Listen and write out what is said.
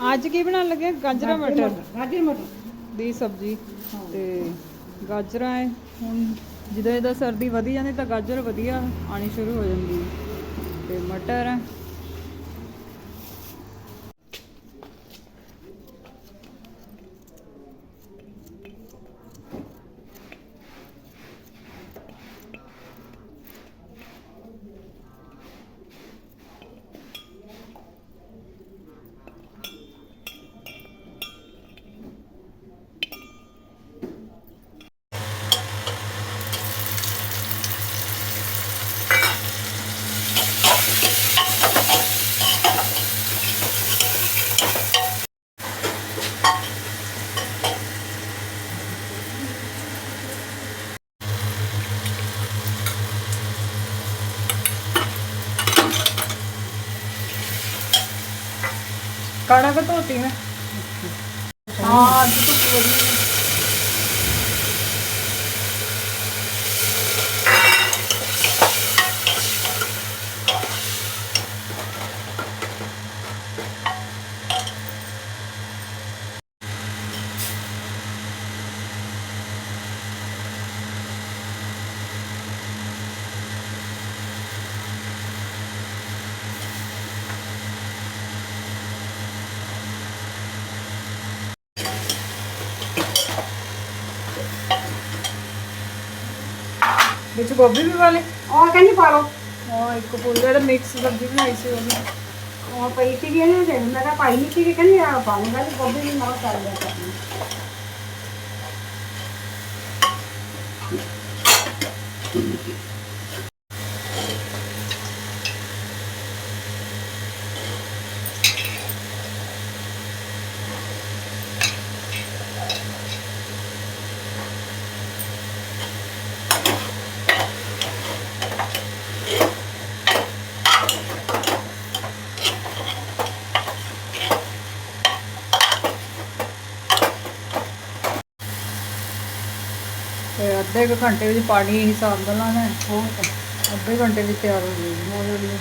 ਅੱਜ ਕੀ ਬਣਾਉਣ ਲੱਗੇ ਗਾਜਰਾਂ ਮਟਰ। ਗਾਜਰ ਮਟਰ। ਦੀ ਸਬਜ਼ੀ ਤੇ ਗਾਜਰਾਂ ਹੈ ਹੁਣ ਜਦੋਂ ਇਹਦਾ ਸਰਦੀ ਵਧੀ ਜਾਂਦੀ ਤਾਂ ਗਾਜਰ ਵਧੀਆ ਆਣੀ ਸ਼ੁਰੂ ਹੋ ਜਾਂਦੀ ਹੈ। ਤੇ ਮਟਰ ਹੈ ਕਣਕ ਧੋਤੀ ਮੈਂ। ਹਾਂ ਅੱਜ ਧੁੱਪ ਵਧੀਆ ਵਿੱਚ ਗੋਭੀ ਵੀ ਵਾਲੇ ਔਰ ਕਹਿੰਦੀ ਪਾ ਲਓ। ਹਾਂ ਇੱਕ ਫੁੱਲ ਜਿਹੜਾ ਮਿਕਸ ਸਬਜ਼ੀ ਬਣਾਈ ਸੀ ਉਹ ਵੀ ਉਹ ਪਈ ਸੀਗੀ ਇਹਨੇ ਤੇ ਮੈਂ ਪਾਈ ਨਹੀਂ ਸੀਗੀ ਕਹਿੰਦੀ ਆ ਪਾਉਂਗਾ ਤੇ ਗੋਭੀ ਵੀ ਨਾਲ ਕਰ ਲਿਆ ਕਰਨੀ। ਤੇ ਅੱਧੇ ਕੁ ਘੰਟੇ ਵਿੱਚ ਪਾਣੀ ਹਿਸਾਬ ਦਾ ਲਾਣਾ ਹੈ ਹੋਰ ਅੱਧੇ ਘੰਟੇ ਵਿੱਚ ਤਿਆਰ ਹੋ ਜਾਏਗੀ